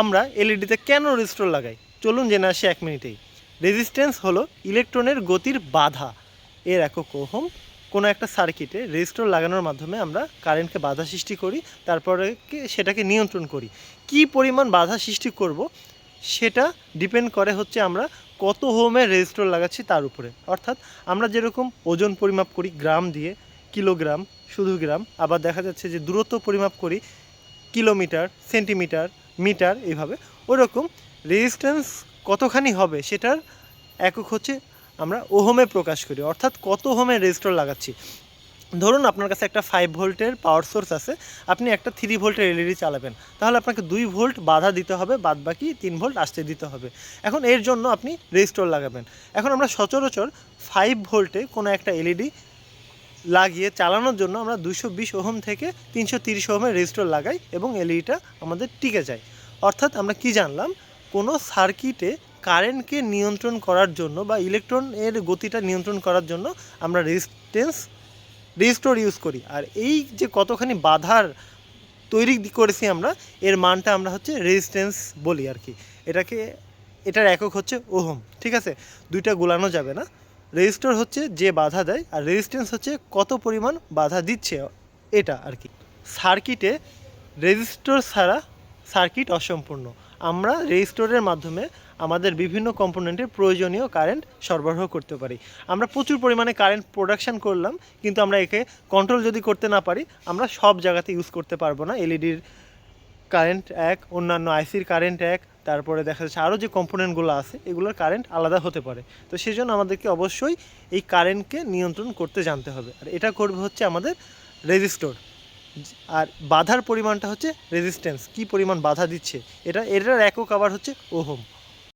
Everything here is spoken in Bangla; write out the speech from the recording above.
আমরা এলইডিতে কেন রেজিস্টর লাগাই? চলুন জেনে আসি এক মিনিটেই। রেজিস্ট্যান্স হলো ইলেকট্রনের গতির বাধা। এর একক ওহম কোনো একটা সার্কিটে রেজিস্টর লাগানোর মাধ্যমে আমরা কারেন্টকে বাধা সৃষ্টি করি, তারপরে সেটাকে নিয়ন্ত্রণ করি। কি পরিমাণ বাধা সৃষ্টি করব সেটা ডিপেন্ড করে হচ্ছে আমরা কত হোমের রেজিস্টর লাগাচ্ছি তার উপরে। অর্থাৎ আমরা যেরকম ওজন পরিমাপ করি গ্রাম দিয়ে, কিলোগ্রাম, শুধু গ্রাম, আবার দেখা যাচ্ছে যে দূরত্ব পরিমাপ করি কিলোমিটার, সেন্টিমিটার মিটার এইভাবে ওরকম রেজিস্ট্যান্স কতখানি হবে সেটার একক হচ্ছে আমরা ওহমে প্রকাশ করি, অর্থাৎ কত ওহমের রেজিস্টর লাগাচ্ছি। ধরুন আপনার কাছে একটা ফাইভ ভোল্টের পাওয়ার সোর্স আছে, আপনি একটা থ্রি ভোল্টের এলইডি চালাবেন, তাহলে আপনাকে দুই ভোল্ট বাধা দিতে হবে বাদ বাকি তিন ভোল্ট আসতে দিতে হবে। এখন এর জন্য আপনি রেজিস্টর লাগাবেন। এখন আমরা সচরাচর ফাইভ ভোল্টে কোনো একটা এলইডি লাগিয়ে চালানোর জন্য আমরা দুশো বিশ ওহম থেকে তিনশো তিরিশ ওহমের রেজিস্টর লাগাই এবং এলইডিটা আমাদের টিকে যায়। অর্থাৎ আমরা কি জানলাম? কোনো সার্কিটে কারেন্টকে নিয়ন্ত্রণ করার জন্য বা ইলেকট্রন এর গতিটা নিয়ন্ত্রণ করার জন্য আমরা রেজিস্ট্যান্স রেজিস্টর ইউজ করি। আর এই যে কতখানি বাধার তৈরি করেছি আমরা, এর মানটা আমরা হচ্ছে রেজিস্ট্যান্স বলি আর কি। এটাকে, এটার একক হচ্ছে ওহম, ঠিক আছে? দুইটা গোলানো যাবে না। রেজিস্টর হচ্ছে যে বাধা দেয় আর রেজিস্ট্যান্স হচ্ছে কত পরিমাণ বাধা দিচ্ছে, এটা আর কি। সার্কিটে রেজিস্টর ছাড়া সার্কিট অসম্পূর্ণ। আমরা রেজিস্টরের মাধ্যমে আমাদের বিভিন্ন কম্পোনেন্টের প্রয়োজনীয় কারেন্ট সরবরাহ করতে পারি। আমরা প্রচুর পরিমাণে কারেন্ট প্রোডাকশান করলাম, কিন্তু আমরা একে কন্ট্রোল যদি করতে না পারি, আমরা সব জায়গাতে ইউজ করতে পারব না। এলইডির কারেন্ট এক, অন্যান্য আইসির কারেন্ট এক তারপরে দেখা যাচ্ছে আরও যে কম্পোনেন্টগুলো আছে, এগুলোর কারেন্ট আলাদা হতে পারে। তো সেই জন্য আমাদেরকে অবশ্যই এই কারেন্টকে নিয়ন্ত্রণ করতে জানতে হবে। আর এটা করবে হচ্ছে আমাদের রেজিস্টর আর বাধার পরিমাণটা হচ্ছে রেজিস্ট্যান্স কি পরিমাণ বাধা দিচ্ছে? এটা, এটার একক আবার হচ্ছে ওহম।